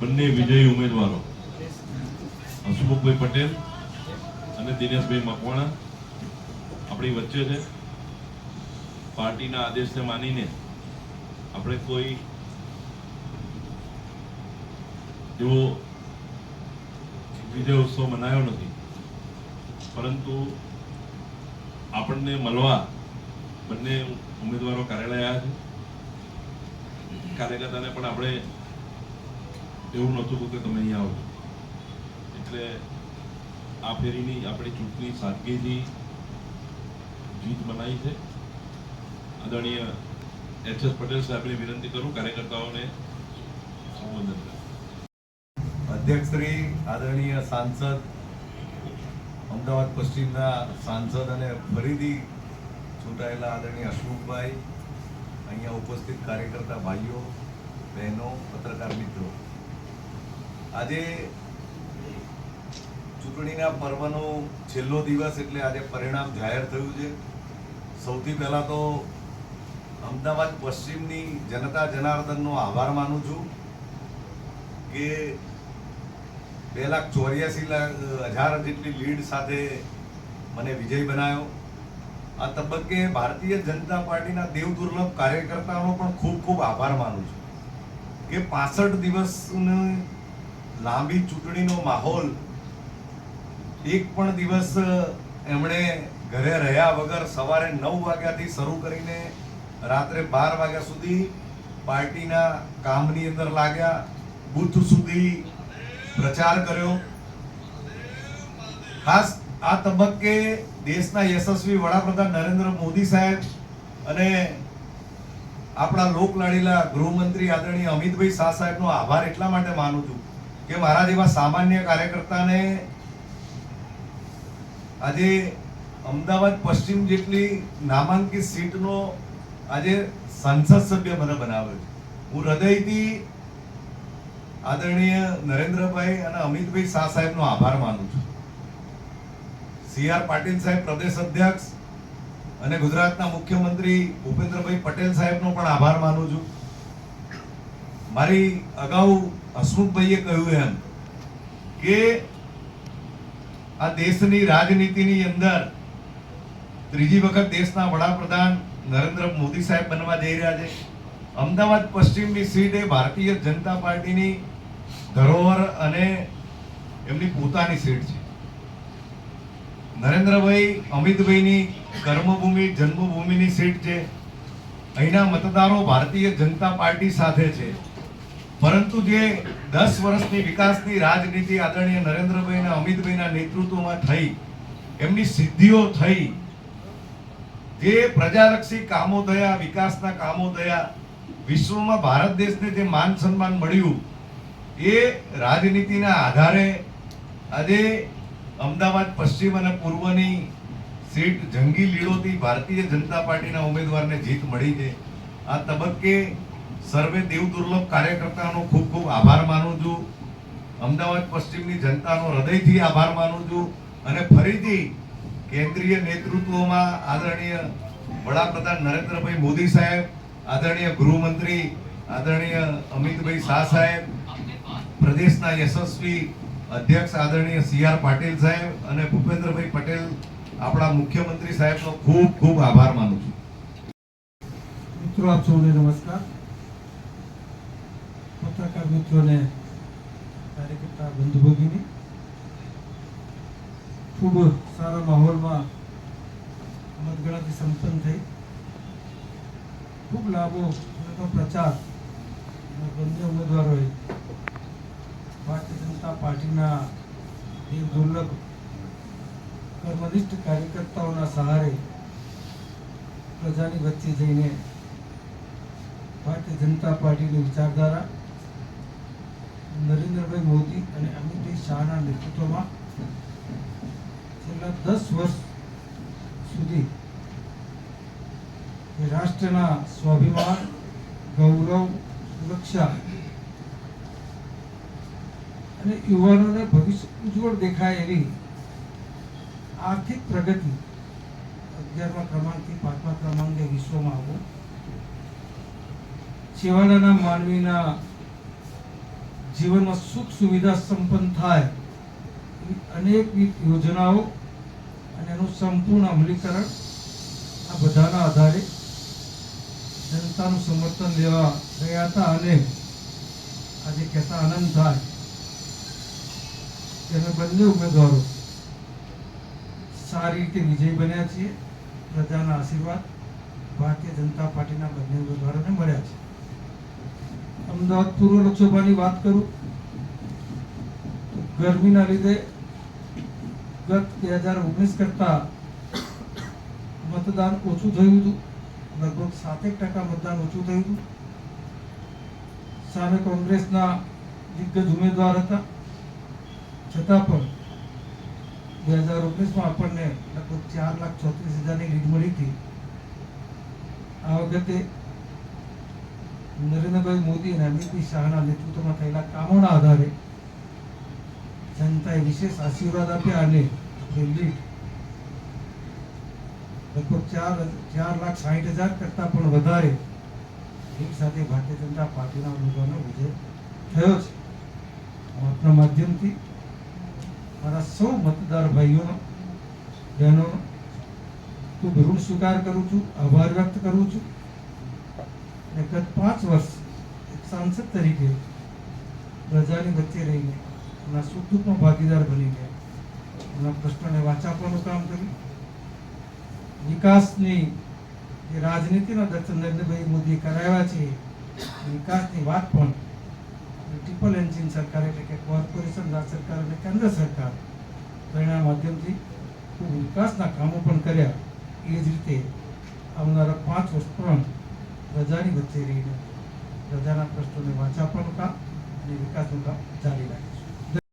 બંને વિજયી ઉમેદવારો. હસમુખભાઈ પટેલ અને દિનેશભાઈ મકવાણા આપણી વચ્ચે છે. પાર્ટીના આદેશને માનીને આપણે કોઈ એવો વિજય ઉત્સવ મનાયો નથી. પરંતુ આપણને મળવા બંને ઉમેદવારો કાર્યાલય આવ્યા છે. કાર્યકર્તાને પણ આપણે એવું નહોતું કે તમે અહીંયા આવો. એટલે આ ફેરીની આપણી ચૂંટણી સાદગીથી જીત બનાવી છે. આદરણીય એચ એસ પટેલ સાહેબને વિનંતી કરું, કાર્યકર્તાઓને સંબોધન અધ્યક્ષ શ્રી, આદરણીય સાંસદ, અમદાવાદ પશ્ચિમના સાંસદ અને ફરીથી ચૂંટાયેલા આદરણીય અશોકભાઈ, અહીંયા ઉપસ્થિત કાર્યકર્તા ભાઈઓ, બહેનો, પત્રકાર મિત્રો. આજે ચૂંટણીના પર્વનો છેલ્લો દિવસ એટલે આજે પરિણામ જાહેર થયું છે. સૌથી પહેલાં તો અમદાવાદ પશ્ચિમની જનતા જનાર્દનનો આભાર માનું છું કે બે લાખ ચોર્યાસી લાખ હજાર જેટલી લીડ સાથે મને વિજય બનાવ્યો આ તબક્કે ભારતીય જનતા પાર્ટીના દેવ દુર્લભ કાર્યકર્તાઓનો પણ ખૂબ ખૂબ આભાર માનું છું કે પાસઠ દિવસની લાંબી ચૂંટણીનો માહોલ, એક પણ દિવસ એમણે ઘરે રહ્યા વગર સવારે નવ વાગ્યાથી શરૂ કરીને રાત્રે બાર વાગ્યા સુધી પાર્ટીના કામની અંદર લાગ્યા, બુથ સુધી પ્રચાર કર્યો. ખાસ આ તબક્કે દેશના યશસ્વી વડાપ્રધાન નરેન્દ્ર મોદી સાહેબ અને આપણા લોકલાડીલા ગૃહમંત્રી આદરણીય અમિતભાઈ શાહ સાહેબનો આભાર એટલા માટે માનું છું કે મારા જેવા સામાન્ય કાર્યકર્તાને આજે અમદાવાદ પશ્ચિમ જેટલી નામાંકિત સીટનો આજે સંસદ સભ્ય મને બનાવ્યો છે. હું હૃદયથી આદરણીય નરેન્દ્રભાઈ અને અમિતભાઈ શાહ સાહેબનો આભાર માનું છું. સી આર પાટીલ સાહેબ પ્રદેશ અધ્યક્ષ અને ગુજરાતના મુખ્યમંત્રી ભૂપેન્દ્રભાઈ પટેલ સાહેબનો પણ આભાર માનું છું. મારી અગાઉ હસમુખભાઈએ કહ્યું એમ કે આ દેશની રાજનીતિની અંદર ત્રીજી વખત દેશના વડાપ્રધાન નરેન્દ્ર મોદી સાહેબ બનવા જઈ રહ્યા છે. અમદાવાદ પશ્ચિમની સીટ એ ભારતીય જનતા પાર્ટીની ધરોહર અને એમની પોતાની સીટ છે. નરેન્દ્રભાઈ, અમિતભાઈની કર્મભૂમિ, જન્મભૂમિની સીટ છે. અહીંના મતદારો ભારતીય જનતા પાર્ટી સાથે છે. પરંતુ જે દસ વર્ષની વિકાસની રાજનીતિ આદરણીય નરેન્દ્રભાઈ અને અમિતભાઈના નેતૃત્વમાં થઈ, એમની સિદ્ધિઓ થઈ, જે પ્રજાલક્ષી કામો થયા વિકાસના કામો થયા વિશ્વમાં ભારત દેશને જે માન સન્માન મળ્યું, એ રાજનીતિના આધારે આજે અમદાવાદ પશ્ચિમ અને પૂર્વની સીટ જંગી લીડોથી ભારતીય જનતા પાર્ટીના ઉમેદવારને જીત મળી છે. આ તબક્કે સર્વે દેવ દુર્લભ કાર્યકર્તાનો ખૂબ ખૂબ આભાર માનું છું. અમદાવાદ પશ્ચિમની જનતાનો હૃદયથી આભાર માનું છું. અને ફરીથી કેન્દ્રીય નેતૃત્વમાં આદરણીય વડાપ્રધાન નરેન્દ્રભાઈ મોદી સાહેબ, આદરણીય ગૃહમંત્રી, આદરણીય અમિતભાઈ શાહ સાહેબ, પ્રદેશના યશસ્વી અધ્યક્ષ આદરણીય સી આર પાટીલ સાહેબ અને ભૂપેન્દ્રભાઈ પટેલ, આપણા મુખ્યમંત્રી સાહેબનો ખૂબ ખૂબ આભાર માનું છું. મિત્રો, આપ સૌને નમસ્કાર. પત્રકાર મિત્રોને કાર્યકર્તા બંધુ ભગીની ખૂબ સારા માહોલમાં મતગણતરી સંપન્ન થઈ. ખૂબ લાભો પ્રચાર બંને ઉમેદવારોએ ભારતીય જનતા પાર્ટીના એક દુર્લભ કર્મનિષ્ઠ કાર્યકર્તાઓના સહારે પ્રજાની વચ્ચે જઈને ભારતીય જનતા પાર્ટીની વિચારધારા નરેન્દ્રભાઈ મોદી અને અમિત શાહના નેતૃત્વમાં છેલ્લા દસ વર્ષ સુધી રાષ્ટ્રના સ્વાભિમાન, ગૌરવ, સુરક્ષા અને યુવાનોને ભવિષ્ય ઉજ્જવળ દેખાય એવી આર્થિક પ્રગતિ અગિયારમા ક્રમાંકથી પાંચમા ક્રમાંકે વિશ્વમાં આવો. છેવાડાના માનવીના જીવનમાં સુખ સુવિધા સંપન્ન થાય. અનેકવિધ યોજનાઓ અને એનું સંપૂર્ણ અમલીકરણ આ બધાના આધારે જનતાનું સમર્થન લેવા ગયા હતા અને આજે કહેતા આનંદ થાય કે અમે બંને ઉમેદવારો સારી રીતે વિજય બન્યા છીએ. પ્રજાના આશીર્વાદ ભારતીય જનતા પાર્ટીના બંને ઉમેદવારોને મળ્યા છે. અમદાવાદ પૂર્વ લોકસભાની વાત કરું ગરમીના લીધે ગત બે હજાર ઓગણીસ કરતા મતદાન ઓછું થયું હતું. લગભગ સાતેક ટકા મતદાન ઓછું થયું હતું. સામે કોંગ્રેસના દિગ્ગજ ઉમેદવાર હતા. છતાં પણ બે હજાર ઓગણીસમાં આપણને લગભગ ચાર લાખ ચોત્રીસ હજારની લીડ મળી હતી. આ વખતે નરેન્દ્રભાઈ મોદી અને અમિતભાઈ શાહના નેતૃત્વમાં થયેલા કામોના આધારે જનતાએ વિશેષ આશીર્વાદ આપ્યા અને લીડ લગભગ ચાર ચાર લાખ સાહીઠ હજાર કરતાં પણ વધારે એક સાથે ભારતીય જનતા પાર્ટીના ઉમેદવારનો વિજય થયો છે. આપના માધ્યમથી મારા સૌ મતદાર ભાઈઓનો બહેનો, ખૂબ ઋણ સ્વીકાર કરું છું, આભાર વ્યક્ત કરું છું. અને ગત પાંચ વર્ષ સાંસદ તરીકે પ્રજાની વચ્ચે રહીને એમના સુખ દુઃખમાં ભાગીદાર બનીને એમના પ્રશ્નોને વાચા આપવાનું કામ કર્યું. વિકાસની જે રાજનીતિના દર્શન નરેન્દ્રભાઈ મોદીએ કરાવ્યા છે, વિકાસની વાત પણ ટ્રિપલ એન્જિન સરકાર એટલે કે કોર્પોરેશન રાજ્ય સરકાર અને કેન્દ્ર સરકાર તેના માધ્યમથી વિકાસના કામો પણ કર્યા. એ જ રીતે આવનારા પાંચ વર્ષ પણ પ્રજાની વચ્ચે રહીને પ્રજાના પ્રશ્નોને વાંચા આપવાનું કામ અને વિકાસનું કામ જારી રાખે